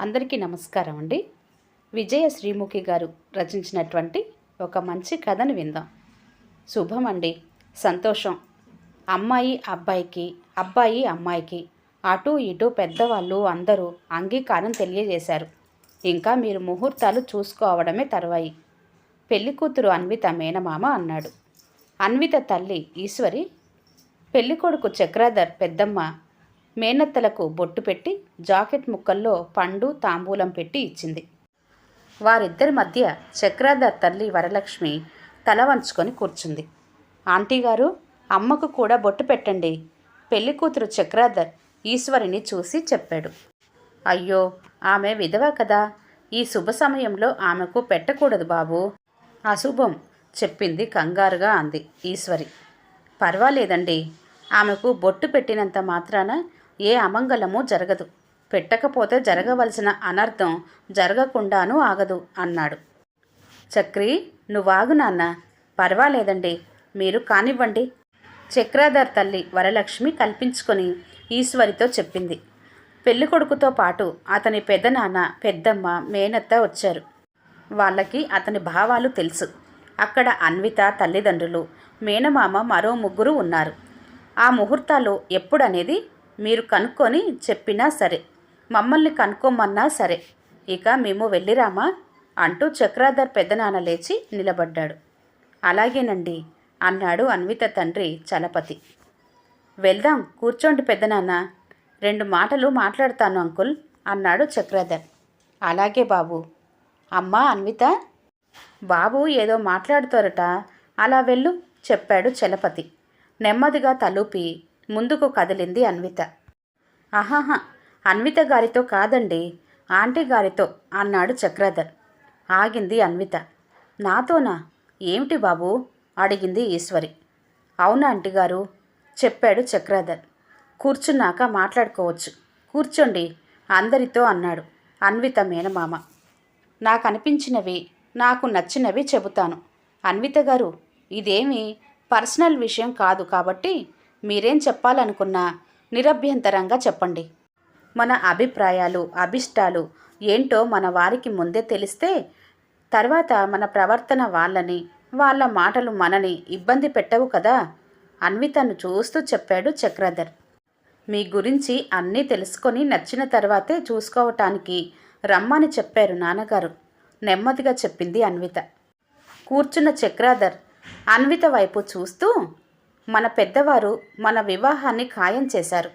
అందరికీ నమస్కారం అండి. విజయ శ్రీముఖి గారు రచించినటువంటి ఒక మంచి కథను విందాం. శుభం అండి. సంతోషం. అమ్మాయి అబ్బాయికి అబ్బాయి అమ్మాయికి అటు ఇటు పెద్దవాళ్ళు అందరూ అంగీకారం తెలియజేశారు. ఇంకా మీరు ముహూర్తాలు చూసుకోవడమే తర్వాయి. పెళ్ళి కూతురు అన్విత మేనమామ అన్నాడు. అన్విత తల్లి ఈశ్వరి పెళ్ళికొడుకు చక్రాధర్ పెద్దమ్మ మేనత్తలకు బొట్టు పెట్టి జాకెట్ ముక్కల్లో పండు తాంబూలం పెట్టి ఇచ్చింది. వారిద్దరి మధ్య చక్రాధర్ తల్లి వరలక్ష్మి తల వంచుకొని కూర్చుంది. ఆంటీ గారు అమ్మకు కూడా బొట్టు పెట్టండి. పెళ్ళి కూతురు చక్రాధర్ ఈశ్వరిని చూసి చెప్పాడు. అయ్యో ఆమె విధవ కదా. ఈ శుభ సమయంలో ఆమెకు పెట్టకూడదు బాబు. అశుభం చెప్పింది కంగారుగా అంది ఈశ్వరి. పర్వాలేదండి. ఆమెకు బొట్టు పెట్టినంత మాత్రాన ఏ అమంగళము జరగదు. పెట్టకపోతే జరగవలసిన అనర్థం జరగకుండానూ ఆగదు అన్నాడు. చక్రి నువ్వాగు నాన్న. పర్వాలేదండి మీరు కానివ్వండి. చక్రాధర్ తల్లి వరలక్ష్మి కల్పించుకొని ఈశ్వరితో చెప్పింది. పెళ్ళికొడుకుతో పాటు అతని పెద్దనాన్న పెద్దమ్మ మేనత్త వచ్చారు. వాళ్ళకి అతని భావాలు తెలుసు. అక్కడ అన్విత తల్లిదండ్రులు మేనమామ మరో ముగ్గురు ఉన్నారు. ఆ ముహూర్తాలు ఎప్పుడనేది? మీరు కనుక్కొని చెప్పినా సరే. మమ్మల్ని కనుక్కోమన్నా సరే. ఇక మేము వెళ్ళిరామా అంటూ చక్రాధర్ పెద్దనాన్న లేచి నిలబడ్డాడు. అలాగేనండి అన్నాడు అన్విత తండ్రి చలపతి. వెళ్దాం కూర్చోండి పెద్దనాన్న. రెండు మాటలు మాట్లాడతాను అంకుల్ అన్నాడు చక్రాధర్. అలాగే బాబు. అమ్మా అన్విత? బాబు ఏదో మాట్లాడుతారట. అలా వెళ్ళు చెప్పాడు చలపతి. నెమ్మదిగా తలూపి ముందుకు కదిలింది అన్విత. ఆహాహా అన్విత గారితో కాదండి ఆంటీ గారితో అన్నాడు చక్రధర్. ఆగింది అన్విత. నాతోనా? ఏమిటి బాబు? అడిగింది ఈశ్వరి. అవునా ఆంటీ గారు? చెప్పాడు చక్రధర్. కూర్చున్నాక మాట్లాడుకోవచ్చు. కూర్చోండి అందరితో అన్నాడు అన్విత మేనమామ. నాకు అనిపించినవి నాకు నచ్చినవి చెబుతాను. అన్విత గారు ఇదేమీ పర్సనల్ విషయం కాదు కాబట్టి మీరేం చెప్పాలనుకున్నా నిరభ్యంతరంగా చెప్పండి. మన అభిప్రాయాలు అభిష్టాలు ఏంటో మన వారికి ముందే తెలిస్తే తర్వాత మన ప్రవర్తన వాళ్ళని వాళ్ళ మాటలు మనని ఇబ్బంది పెట్టవు కదా? అన్వితను చూస్తూ చెప్పాడు చక్రధర్. మీ గురించి అన్నీ తెలుసుకొని నచ్చిన తర్వాతే చూసుకోవటానికి రమ్మని చెప్పారు నాన్నగారు. నెమ్మదిగా చెప్పింది అన్విత. కూర్చున్న చక్రాధర్ అన్విత వైపు చూస్తూ మన పెద్దవారు మన వివాహాన్ని ఖాయం చేశారు.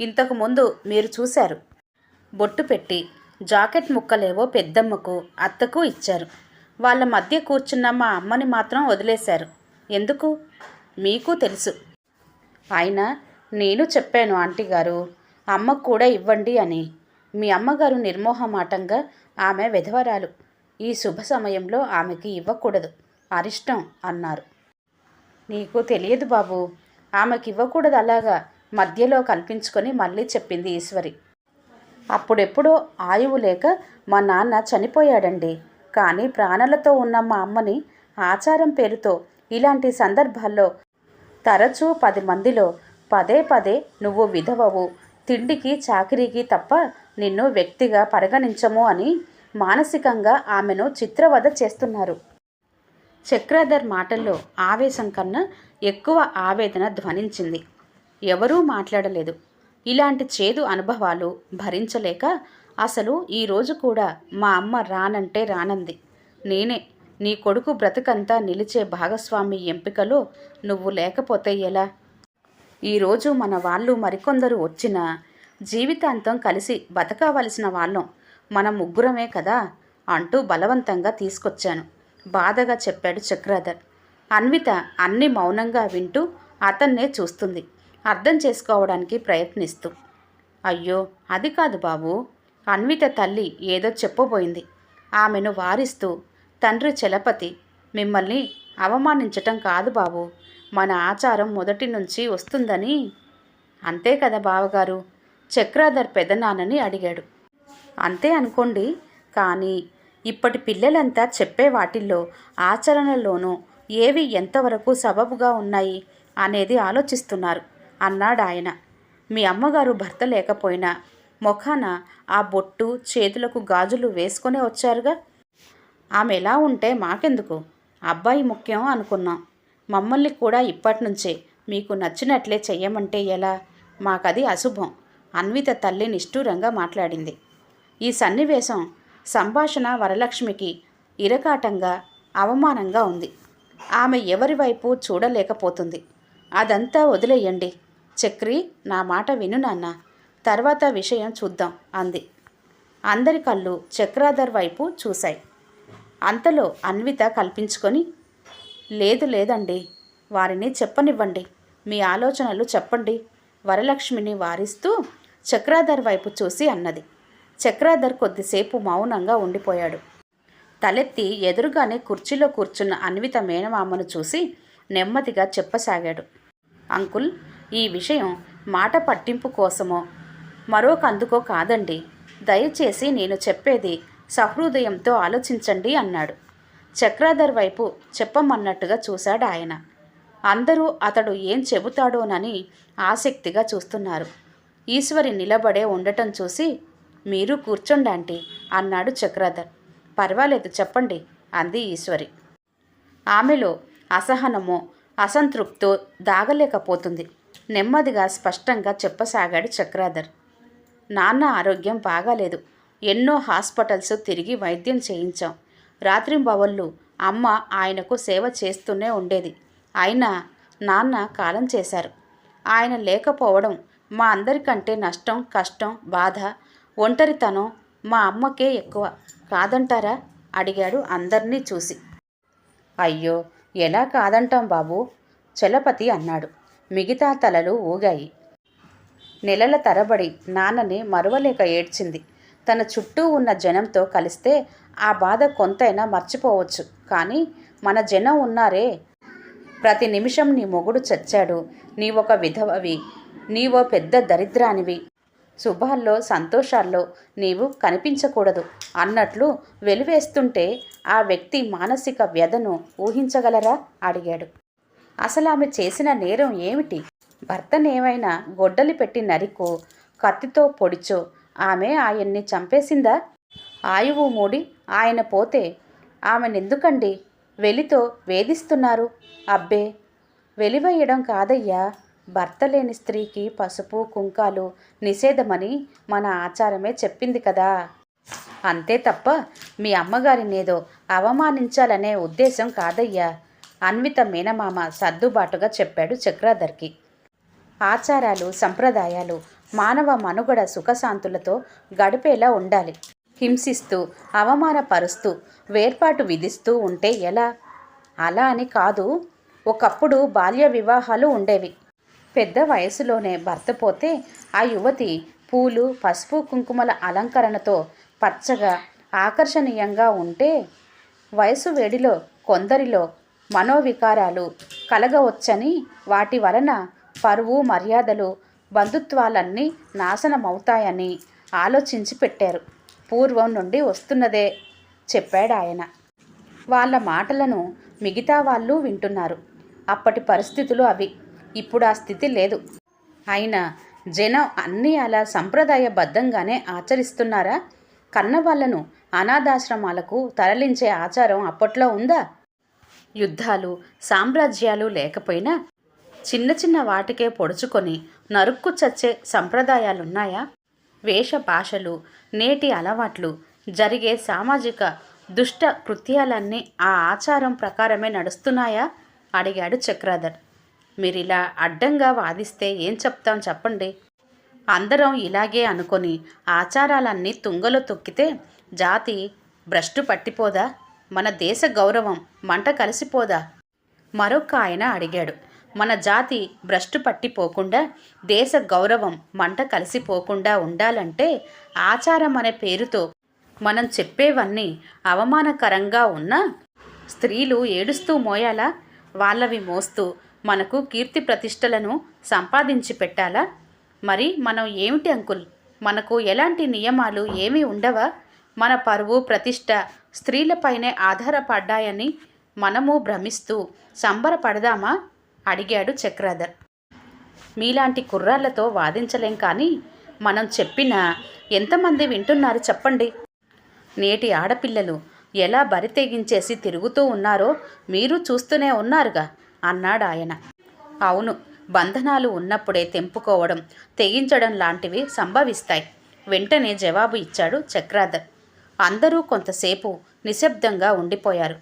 ఇంతకుముందు మీరు చూశారు. బొట్టు పెట్టి జాకెట్ ముక్కలేవో పెద్దమ్మకు అత్తకు ఇచ్చారు. వాళ్ళ మధ్య కూర్చున్న మా అమ్మని మాత్రం వదిలేశారు. ఎందుకు? మీకు తెలుసు. అయినా నేను చెప్పాను ఆంటీ గారు అమ్మకు కూడా ఇవ్వండి అని. మీ అమ్మగారు నిర్మోహమాటంగా ఆమె విధవరాలు. ఈ శుభ సమయంలో ఆమెకి ఇవ్వకూడదు. అరిష్టం అన్నారు. నీకు తెలియదు బాబు. ఆమెకి ఇవ్వకూడదు అలాగా. మధ్యలో కల్పించుకొని మళ్ళీ చెప్పింది ఈశ్వరి. అప్పుడెప్పుడో ఆయువు లేక మా నాన్న చనిపోయాడండి. కానీ ప్రాణాలతో ఉన్న మా అమ్మని ఆచారం పేరుతో ఇలాంటి సందర్భాల్లో తరచూ పది మందిలో పదే పదే నువ్వు విధవవు. తిండికి చాకిరీకి తప్ప నిన్ను వ్యక్తిగా పరిగణించము అని మానసికంగా ఆమెను చిత్రవద చేస్తున్నారు. చక్రధర్ మాటల్లో ఆవేశం కన్నా ఎక్కువ ఆవేదన ధ్వనించింది. ఎవరూ మాట్లాడలేదు. ఇలాంటి చేదు అనుభవాలు భరించలేక అసలు ఈరోజు కూడా మా అమ్మ రానంటే రానంది. నేనే నీ కొడుకు బ్రతుకంతా నిలిచే భాగస్వామి ఎంపికలో నువ్వు లేకపోతే ఎలా? ఈరోజు మన వాళ్ళు మరికొందరు వచ్చినా జీవితాంతం కలిసి బతకవలసిన వాళ్ళం మన ముగ్గురమే కదా అంటూ బలవంతంగా తీసుకొచ్చాను. బాధగా చెప్పాడు చక్రధర్. అన్విత అన్ని మౌనంగా వింటూ అతన్నే చూస్తుంది. అర్థం చేసుకోవడానికి ప్రయత్నిస్తూ. అయ్యో అది కాదు బాబు. అన్విత తల్లి ఏదో చెప్పబోయింది. ఆమెను వారిస్తూ తండ్రి చలపతి మిమ్మల్ని అవమానించటం కాదు బాబు. మన ఆచారం మొదటి నుంచి వస్తుందని. అంతే కదా బావగారు? చక్రాధర్ పెదనాన్నని అడిగాడు. అంతే అనుకోండి. కానీ ఇప్పటి పిల్లలంతా చెప్పే వాటిల్లో ఆచరణలోనూ ఏవి ఎంతవరకు సబబుగా ఉన్నాయి అనేది ఆలోచిస్తున్నారు అన్నాడు ఆయన మీ అమ్మగారు భర్త లేకపోయినా ముఖాన ఆ బొట్టు చేతులకు గాజులు వేసుకునే వచ్చారుగా? ఆమె ఎలా ఉంటే మాకెందుకు? అబ్బాయి ముఖ్యం అనుకున్నాం. మమ్మల్ని కూడా ఇప్పటి నుంచే మీకు నచ్చినట్లే చెయ్యమంటే ఎలా? మాకది అశుభం అన్విత తల్లి నిష్ఠూరంగా మాట్లాడింది. ఈ సన్నివేశం సంభాషణ వరలక్ష్మికి ఇరకాటంగా అవమానంగా ఉంది. ఆమె ఎవరి వైపు చూడలేకపోతుంది. అదంతా వదిలేయండి. చక్రి నా మాట విను నాన్న. తర్వాత విషయం చూద్దాం అంది. అందరి కళ్ళు చక్రాధర్ వైపు చూశాయి. అంతలో అన్విత కల్పించుకొని లేదు లేదండి. వారిని చెప్పనివ్వండి. మీ ఆలోచనలు చెప్పండి. వరలక్ష్మిని వారిస్తూ చక్రాధర్ వైపు చూసి అన్నది. చక్రాధర్ కొద్దిసేపు మౌనంగా ఉండిపోయాడు. తలెత్తి ఎదురుగానే కుర్చీలో కూర్చున్న అన్విత మేనమామను చూసి నెమ్మదిగా చెప్పసాగాడు. అంకుల్ ఈ విషయం మాట పట్టింపు కోసమో? మరొకందుకో కాదండి. దయచేసి నేను చెప్పేది సహృదయంతో ఆలోచించండి అన్నాడు. చక్రాధర్ వైపు చెప్పమన్నట్టుగా చూశాడు ఆయన. అందరూ అతడు ఏం చెబుతాడోనని ఆసక్తిగా చూస్తున్నారు. ఈశ్వరి నిలబడే ఉండటం చూసి మీరు కూర్చోండి ఆంటీ అన్నాడు చక్రాధర్. పర్వాలేదు చెప్పండి అంది ఈశ్వరి. ఆమెలో అసహనమో అసంతృప్తో దాగలేకపోతుంది. నెమ్మదిగా స్పష్టంగా చెప్పసాగాడు చక్రాధర్. నాన్న ఆరోగ్యం బాగాలేదు. ఎన్నో హాస్పిటల్స్ తిరిగి వైద్యం చేయించాం. రాత్రింబవళ్ళు అమ్మ ఆయనకు సేవ చేస్తూనే ఉండేది. అయినా నాన్న కాలం చేశారు. ఆయన లేకపోవడం మా అందరికంటే నష్టం కష్టం బాధ ఒంటరితనం మా అమ్మకే ఎక్కువ కాదంటారా? అడిగాడు అందరినీ చూసి. అయ్యో ఎలా కాదంటాం బాబు? చలపతి అన్నాడు. మిగతా తలలు ఊగాయి. నెలల తరబడి నాన్నని మరువలేక ఏడ్చింది. తన చుట్టూ ఉన్న జనంతో కలిస్తే ఆ బాధ కొంతైనా మర్చిపోవచ్చు. కానీ మన జనం ఉన్నారే. ప్రతి నిమిషం నీ మొగుడు చచ్చాడు. నీవొక విధవవి. నీవో పెద్ద దరిద్రానివి. శుభాల్లో సంతోషాల్లో నీవు కనిపించకూడదు అన్నట్లు వెలివేస్తుంటే ఆ వ్యక్తి మానసిక వ్యధను ఊహించగలరా? అడిగాడు. అసలు ఆమె చేసిన నేరం ఏమిటి? భర్తనేమైనా గొడ్డలి పెట్టి నరికో కత్తితో పొడిచో ఆమె ఆయన్ని చంపేసిందా? ఆయువు మూడి ఆయన పోతే ఆమెనెందుకండి? వెలితో వేధిస్తున్నారు? అబ్బే! వెలివేయడం కాదయ్యా! భర్త లేని స్త్రీకి పసుపు కుంకాలు నిషేధమని మన ఆచారమే చెప్పింది కదా. అంతే తప్ప మీ అమ్మగారినేదో అవమానించాలనే ఉద్దేశం కాదయ్యా అన్విత మేనమామ సర్దుబాటుగా చెప్పాడు చక్రాధర్కి. ఆచారాలు సంప్రదాయాలు మానవ మనుగడ సుఖశాంతులతో గడిపేలా ఉండాలి. హింసిస్తూ అవమానపరుస్తూ వేర్పాటు విధిస్తూ ఉంటే ఎలా? అలా అని కాదు ఒకప్పుడు బాల్య వివాహాలు ఉండేవి. పెద్ద వయసులోనే భర్త పోతే ఆ యువతి పూలు పసుపు కుంకుమల అలంకరణతో పచ్చగా ఆకర్షణీయంగా ఉంటే వయసు వేడిలో కొందరిలో మనోవికారాలు కలగవచ్చని వాటి వలన పరువు మర్యాదలు బంధుత్వాలన్నీ నాశనమవుతాయని ఆలోచించి పెట్టారు. పూర్వం నుండి వస్తున్నదే చెప్పాడు ఆయన వాళ్ళ మాటలను మిగతా వాళ్ళు వింటున్నారు. అప్పటి పరిస్థితులు అవి. ఇప్పుడు ఆ స్థితి లేదు. అయినా జనం అన్నీ అలా సంప్రదాయబద్ధంగానే ఆచరిస్తున్నారా? కన్నవాళ్ళను అనాథాశ్రమాలకు తరలించే ఆచారం అప్పట్లో ఉందా? యుద్ధాలు సామ్రాజ్యాలు లేకపోయినా చిన్న చిన్న వాటికే పొడుచుకొని నరుక్కు చచ్చే సంప్రదాయాలున్నాయా? వేష భాషలు నేటి అలవాట్లు జరిగే సామాజిక దుష్ట కృత్యాలన్నీ ఆ ఆచారం ప్రకారమే నడుస్తున్నాయా? అడిగాడు చక్రాధర్. మీరిలా అడ్డంగా వాదిస్తే ఏం చెప్తాం చెప్పండి. అందరం ఇలాగే అనుకొని ఆచారాలన్నీ తుంగలో తొక్కితే జాతి భ్రష్టు పట్టిపోదా? మన దేశ గౌరవం మంట కలిసిపోదా? మరొక ఆయన అడిగాడు. మన జాతి భ్రష్టు పట్టిపోకుండా దేశ గౌరవం మంట కలిసిపోకుండా ఉండాలంటే ఆచారం అనే పేరుతో మనం చెప్పేవన్నీ అవమానకరంగా ఉన్నా స్త్రీలు ఏడుస్తూ మోయాలా? వాళ్ళవి మోస్తూ మనకు కీర్తి ప్రతిష్టలను సంపాదించి పెట్టాలా? మరి మనం ఏమిటి అంకుల్? మనకు ఎలాంటి నియమాలు ఏమీ ఉండవా? మన పరువు ప్రతిష్ట స్త్రీలపైనే ఆధారపడ్డాయని మనము భ్రమిస్తూ సంబరపడదామా? అడిగాడు చక్రాధర్. మీలాంటి కుర్రాళ్ళతో వాదించలేం కానీ మనం చెప్పినా ఎంతమంది వింటున్నారు చెప్పండి. నేటి ఆడపిల్లలు ఎలా బరితెగించేసి తిరుగుతూ ఉన్నారో మీరు చూస్తూనే ఉన్నారుగా. అన్నాడు ఆయన అవును బంధనాలు ఉన్నప్పుడే తెంపుకోవడం తెగించడం లాంటివి సంభవిస్తాయి. వెంటనే జవాబు ఇచ్చాడు చక్రాధర్. అందరూ కొంతసేపు నిశ్శబ్దంగా ఉండిపోయారు.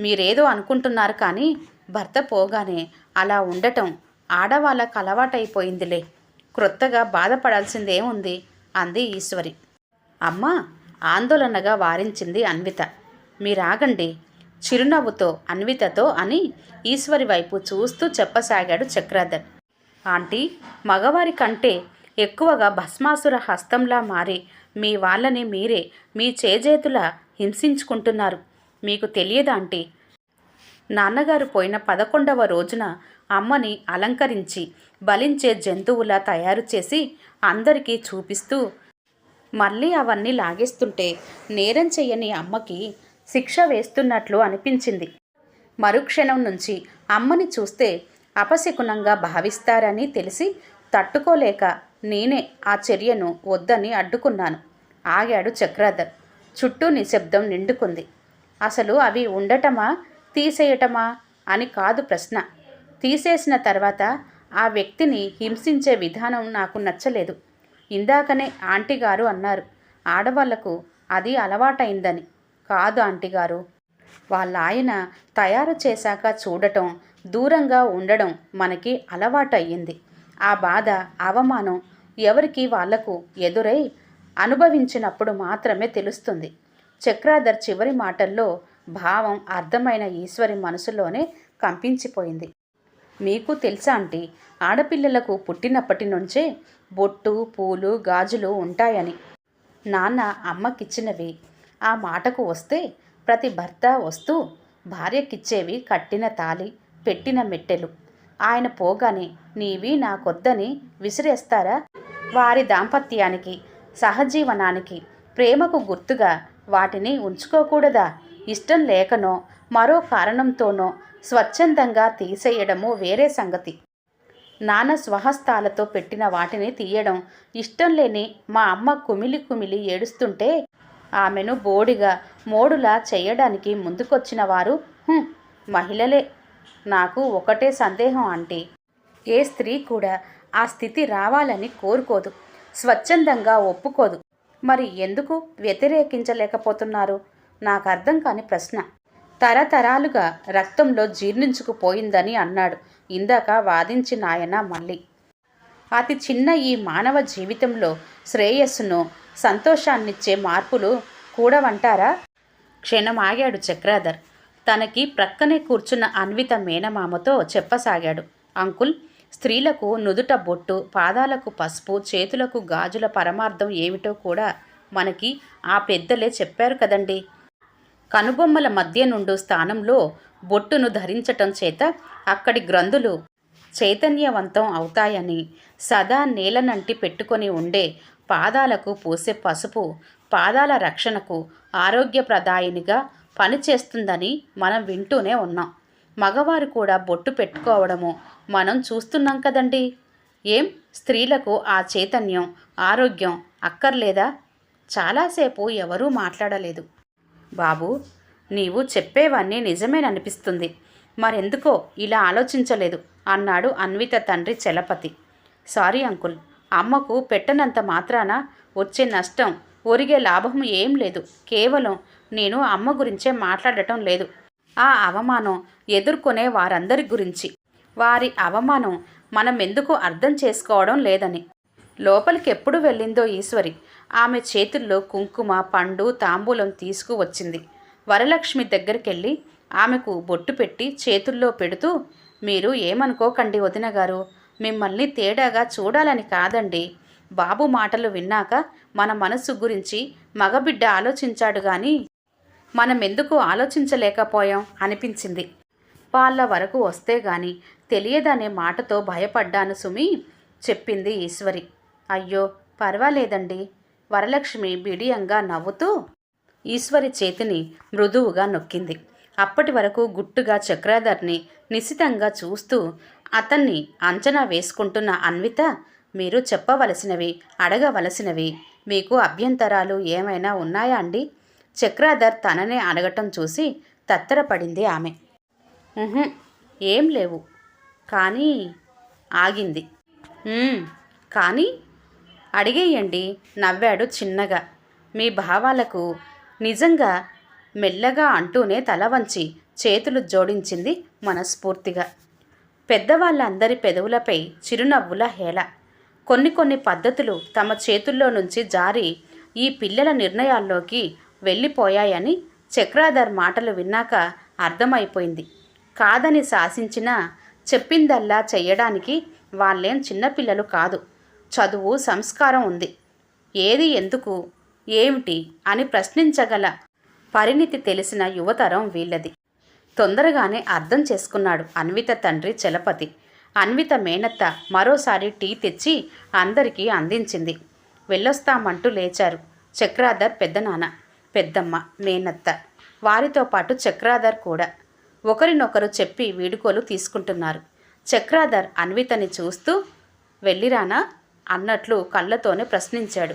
మీరేదో అనుకుంటున్నారు కానీ భర్త పోగానే అలా ఉండటం ఆడవాళ్ళకు అలవాటైపోయిందిలే. క్రొత్తగా బాధపడాల్సిందేముంది అంది ఈశ్వరి. అమ్మా ఆందోళనగా వారించింది అన్విత. మీరాగండి చిరునవ్వుతో అన్వితతో అని ఈశ్వరి వైపు చూస్తూ చెప్పసాగాడు చక్రాధర్. ఆంటీ మగవారి కంటే ఎక్కువగా భస్మాసుర హస్తంలా మారి మీ వాళ్ళని మీరే మీ చేజేతుల హింసించుకుంటున్నారు. మీకు తెలియదా ఆంటీ నాన్నగారు పోయిన పదకొండవ రోజున అమ్మని అలంకరించి బలించే జంతువులా తయారు చేసి అందరికీ చూపిస్తూ మళ్ళీ అవన్నీ లాగేస్తుంటే నేరం చెయ్యని అమ్మకి శిక్ష వేస్తున్నట్లు అనిపించింది. మరుక్షణం నుంచి అమ్మని చూస్తే అపశకునంగా భావిస్తారని తెలిసి తట్టుకోలేక నేనే ఆ చర్యను వద్దని అడ్డుకున్నాను. ఆగాడు చక్రాధర్. చుట్టూ నిశ్శబ్దం నిండుకుంది. అసలు అవి ఉండటమా? తీసేయటమా? అని కాదు ప్రశ్న. తీసేసిన తర్వాత ఆ వ్యక్తిని హింసించే విధానం నాకు నచ్చలేదు. ఇందాకనే ఆంటీ గారు అన్నారు. ఆడవాళ్ళకు అది అలవాటైందని. కాదు ఆంటీ గారు. వాళ్ళ ఆయన తయారు చేశాక చూడటం దూరంగా ఉండడం మనకి అలవాటయ్యింది. ఆ బాధ అవమానం ఎవరికి వాళ్ళకు ఎదురై అనుభవించినప్పుడు మాత్రమే తెలుస్తుంది. చక్రాధర్ చివరి మాటల్లో భావం అర్థమైన ఈశ్వరి మనసులోనే కంపించిపోయింది. మీకు తెలుసా ఆంటీ? ఆడపిల్లలకు పుట్టినప్పటి నుంచే బొట్టు పూలు గాజులు ఉంటాయని. నాన్న అమ్మకిచ్చినవి ఆ మాటకు వస్తే ప్రతి భర్త వస్తూ భార్యకిచ్చేవి కట్టిన తాలి పెట్టిన మెట్టెలు. ఆయన పోగానే నీవి నాకొద్దని విసిరేస్తారా? వారి దాంపత్యానికి సహజీవనానికి ప్రేమకు గుర్తుగా వాటిని ఉంచుకోకూడదా? ఇష్టం లేకనో మరో కారణంతోనో స్వచ్ఛందంగా తీసేయడము వేరే సంగతి. నాన్న స్వహస్తాలతో పెట్టిన వాటిని తీయడం ఇష్టం లేని మా అమ్మ కుమిలి కుమిలి ఏడుస్తుంటే ఆమెను బోడిగా మోడులా చేయడానికి ముందుకొచ్చిన వారు మహిళలే నాకు ఒకటే సందేహం అంటే ఏ స్త్రీ కూడా ఆ స్థితి రావాలని కోరుకోదు స్వచ్ఛందంగా ఒప్పుకోదు. మరి ఎందుకు వ్యతిరేకించలేకపోతున్నారు? నాకు అర్థం కాని ప్రశ్న. తరతరాలుగా రక్తంలో జీర్ణించుకుపోయిందని అన్నాడు ఇందాక వాదించిన ఆయన మళ్ళీ. అతి చిన్న ఈ మానవ జీవితంలో శ్రేయస్సును సంతోషాన్నిచ్చే మార్పులు కూడవంటారా? క్షణం ఆగాడు చక్రాధర్. తనకి ప్రక్కనే కూర్చున్న అన్విత మేనమామతో చెప్పసాగాడు. అంకుల్ స్త్రీలకు నుదుట బొట్టు పాదాలకు పసుపు చేతులకు గాజుల పరమార్థం ఏమిటో కూడా మనకి ఆ పెద్దలే చెప్పారు కదండి. కనుబొమ్మల మధ్య నుండు స్థానంలో బొట్టును ధరించటం చేత అక్కడి గ్రంథులు చైతన్యవంతం అవుతాయని సదా నేలనంటి పెట్టుకొని ఉండే పాదాలకు పూసే పసుపు పాదాల రక్షణకు ఆరోగ్యప్రదాయినిగా పనిచేస్తుందని మనం వింటూనే ఉన్నాం. మగవారు కూడా బొట్టు పెట్టుకోవడము మనం చూస్తున్నాం కదండి. ఏం? స్త్రీలకు ఆ చైతన్యం ఆరోగ్యం అక్కర్లేదా? చాలాసేపు ఎవరూ మాట్లాడలేదు. బాబు నీవు చెప్పేవన్నీ నిజమేననిపిస్తుంది. మరెందుకో ఇలా ఆలోచించలేదు. అన్నాడు అన్విత తండ్రి చలపతి. సారీ అంకుల్ అమ్మకు పెట్టనంత మాత్రాన వచ్చే నష్టం ఒరిగే లాభం ఏం లేదు. కేవలం నేను అమ్మ గురించే మాట్లాడటం లేదు. ఆ అవమానం ఎదుర్కొనే వారందరి గురించి. వారి అవమానం మనం ఎందుకు అర్థం చేసుకోవడం లేదని. లోపలికి ఎప్పుడు వెళ్ళిందో ఈశ్వరి ఆమె చేతుల్లో కుంకుమ పండు తాంబూలం తీసుకువచ్చింది. వరలక్ష్మి దగ్గరికెళ్ళి ఆమెకు బొట్టు పెట్టి చేతుల్లో పెడుతూ మీరు ఏమనుకోకండి వదిన గారు. మిమ్మల్ని తేడాగా చూడాలని కాదండి. బాబు మాటలు విన్నాక మన మనసు గురించి మగబిడ్డ ఆలోచించాడు గాని మనం ఎందుకు ఆలోచించలేకపోయాం అనిపించింది. వాళ్ళ వరకు వస్తే గాని తెలియదనే మాటతో భయపడ్డాను సుమి చెప్పింది ఈశ్వరి. అయ్యో పర్వాలేదండి. వరలక్ష్మి బిడియంగా నవ్వుతూ ఈశ్వరి చేతిని మృదువుగా నొక్కింది. అప్పటి వరకు గుట్టుగా చక్రాధర్ని నిశితంగా చూస్తూ అతన్ని అంచనా వేసుకుంటున్న అన్విత మీరు చెప్పవలసినవి అడగవలసినవి మీకు అభ్యంతరాలు ఏమైనా ఉన్నాయా అండి? చక్రాధర్ తననే అడగటం చూసి తత్తరపడింది ఆమె. ఏం లేవు. కానీ ఆగింది. కానీ అడిగేయండి నవ్వాడు చిన్నగా. మీ భావాలకు నిజంగా మెల్లగా అంటూనే తల వంచి చేతులు జోడించింది మనస్ఫూర్తిగా. పెద్దవాళ్ళందరి పెదవులపై చిరునవ్వుల హేళ. కొన్ని కొన్ని పద్ధతులు తమ చేతుల్లో నుంచి జారి ఈ పిల్లల నిర్ణయాల్లోకి వెళ్ళిపోయాయని చక్రాధర్ మాటలు విన్నాక అర్థమైపోయింది. కాదని శాసించినా చెప్పిందల్లా చెయ్యడానికి వాళ్ళేం చిన్నపిల్లలు కాదు. చదువు సంస్కారం ఉంది. ఏది ఎందుకు ఏమిటి అని ప్రశ్నించగల పరిణితి తెలిసిన యువతరం వీళ్ళది. తొందరగానే అర్థం చేసుకున్నాడు అన్విత తండ్రి చలపతి. అన్విత మేనత్త మరోసారి టీ తెచ్చి అందరికీ అందించింది. వెళ్ళొస్తామంటూ లేచారు చక్రాధర్ పెద్దనాన్న పెద్దమ్మ మేనత్త. వారితో పాటు చక్రాధర్ కూడా. ఒకరినొకరు చెప్పి వీడుకోలు తీసుకుంటున్నారు. చక్రాధర్ అన్వితని చూస్తూ వెళ్ళిరానా? అన్నట్లు కళ్ళతోనే ప్రశ్నించాడు.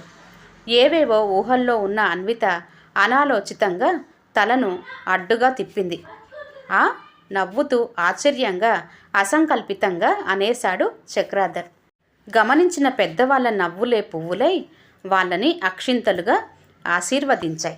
ఏవేవో ఊహల్లో ఉన్న అన్విత అనాలోచితంగా తలను అడ్డుగా తిప్పింది. ఆ? నవ్వుతూ ఆశ్చర్యంగా అసంకల్పితంగా అనేశాడు చక్రాధర్. గమనించిన పెద్దవాళ్ళ నవ్వులే పువ్వులై వాళ్ళని అక్షింతలుగా ఆశీర్వదించాయి.